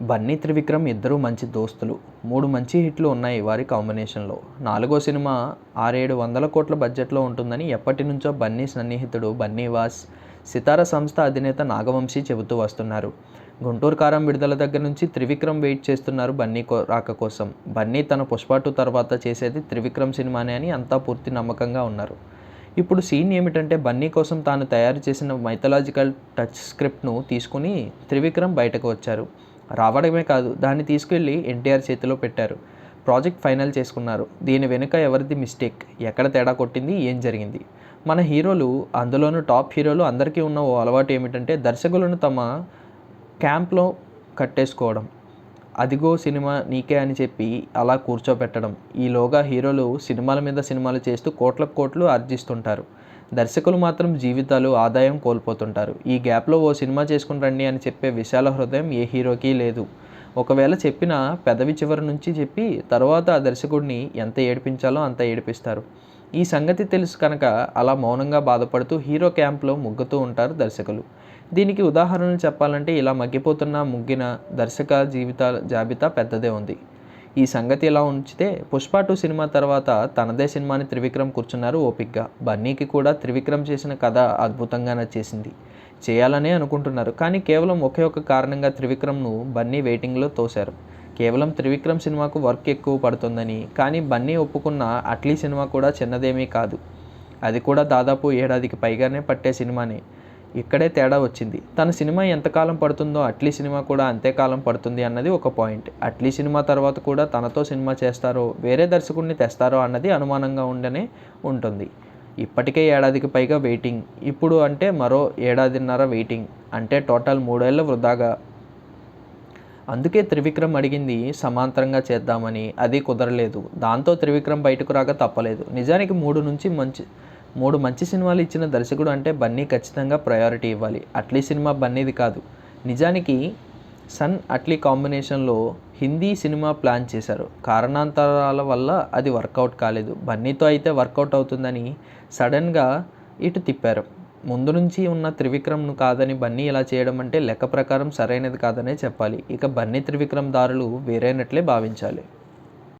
బన్నీ త్రివిక్రమ్ ఇద్దరూ మంచి దోస్తులు. మూడు మంచి హిట్లు ఉన్నాయి వారి కాంబినేషన్లో. నాలుగో సినిమా ఆరేడు వందల కోట్ల బడ్జెట్లో ఉంటుందని ఎప్పటి నుంచో బన్నీ సన్నిహితుడు బన్నీవాస్ సితార సంస్థ అధినేత నాగవంశీ చెబుతూ వస్తున్నారు. గుంటూరు కారం విడుదల దగ్గర నుంచి త్రివిక్రమ్ వెయిట్ చేస్తున్నారు బన్నీ కో రాక కోసం. బన్నీ తన పుష్పాటు తర్వాత చేసేది త్రివిక్రమ్ సినిమానే అని అంతా పూర్తి నమ్మకంగా ఉన్నారు. ఇప్పుడు సీన్ ఏమిటంటే బన్నీ కోసం తాను తయారు చేసిన మైథలాజికల్ టచ్ స్క్రిప్ట్ను తీసుకుని త్రివిక్రమ్ బయటకు వచ్చారు. రావడమే కాదు దాన్ని తీసుకెళ్ళి ఎన్టీఆర్ చేతిలో పెట్టారు. ప్రాజెక్ట్ ఫైనల్ చేసుకున్నారు. దీని వెనుక ఎవరిది మిస్టేక్? ఎక్కడ తేడా కొట్టింది? ఏం జరిగింది? మన హీరోలు అందులోనూ టాప్ హీరోలు అందరికీ ఉన్న ఓ అలవాటు ఏమిటంటే దర్శకులను తమ క్యాంప్లో కట్టేసుకోవడం. అదిగో సినిమా నీకే అని చెప్పి అలా కూర్చోబెట్టడం. ఈలోగా హీరోలు సినిమాల మీద సినిమాలు చేస్తూ కోట్ల కోట్లు ఆర్జిస్తుంటారు. దర్శకులు మాత్రం జీవితాలు ఆదాయం కోల్పోతుంటారు. ఈ గ్యాప్లో ఓ సినిమా చేసుకుని రండి అని చెప్పే విశాల హృదయం ఏ హీరోకి లేదు. ఒకవేళ చెప్పిన పెదవి చివరి నుంచి చెప్పి తర్వాత ఆ దర్శకుడిని ఎంత ఏడిపించాలో అంత ఏడిపిస్తారు. ఈ సంగతి తెలుసు కనుక అలా మౌనంగా బాధపడుతూ హీరో క్యాంప్లో ముగ్గుతూ ఉంటారు దర్శకులు. దీనికి ఉదాహరణలు చెప్పాలంటే ఇలా మగ్గిపోతున్న ముగ్గిన దర్శక జీవితాల జాబితా పెద్దదే ఉంది. ఈ సంగతి ఇలా ఉంచితే పుష్ప టూ సినిమా తర్వాత తనదే సినిమాని త్రివిక్రమ్ కూర్చున్నారు ఓపిక్గా బన్నీకి కూడా త్రివిక్రమ్ చేసిన కథ అద్భుతంగా నచ్చేసింది. చేయాలనే అనుకుంటున్నారు కానీ కేవలం ఒకే ఒక కారణంగా త్రివిక్రమ్ను బన్నీ వెయిటింగ్లో తోశారు. కేవలం త్రివిక్రమ్ సినిమాకు వర్క్ ఎక్కువ పడుతుందని కానీ బన్నీ ఒప్పుకున్న అట్లీ సినిమా కూడా చిన్నదేమీ కాదు. అది కూడా దాదాపు ఏడాదికి పైగానే పట్టే సినిమానే. ఇక్కడే తేడా వచ్చింది. తన సినిమా ఎంతకాలం పడుతుందో అట్లీ సినిమా కూడా అంతేకాలం పడుతుంది అన్నది ఒక పాయింట్. అట్లీ సినిమా తర్వాత కూడా తనతో సినిమా చేస్తారో వేరే దర్శకుడిని తెస్తారో అన్నది అనుమానంగా ఉండనే ఉంటుంది. ఇప్పటికే ఏడాదికి పైగా వెయిటింగ్. ఇప్పుడు అంటే మరో ఏడాదిన్నర వెయిటింగ్. అంటే టోటల్ మూడేళ్ళ వృధాగా. అందుకే త్రివిక్రమ్ అడిగింది సమాంతరంగా చేద్దామని. అది కుదరలేదు. దాంతో త్రివిక్రమ్ బయటకు రాక తప్పలేదు. నిజానికి మూడు నుంచి మంచి మూడు మంచి సినిమాలు ఇచ్చిన దర్శకుడు అంటే బన్నీ ఖచ్చితంగా ప్రయారిటీ ఇవ్వాలి. అట్లీ సినిమా బన్నీది కాదు. నిజానికి సన్ అట్లీ కాంబినేషన్లో హిందీ సినిమా ప్లాన్ చేశారు. కారణాంతరాల వల్ల అది వర్కౌట్ కాలేదు. బన్నీతో అయితే వర్కౌట్ అవుతుందని సడన్గా ఇటు తిప్పారు. ముందు నుంచి ఉన్న త్రివిక్రమ్ను కాదని బన్నీ ఇలా చేయడం అంటే లెక్క ప్రకారం సరైనది కాదనే చెప్పాలి. ఇక బన్నీ త్రివిక్రమ్ దారులు వేరైనట్లే భావించాలి.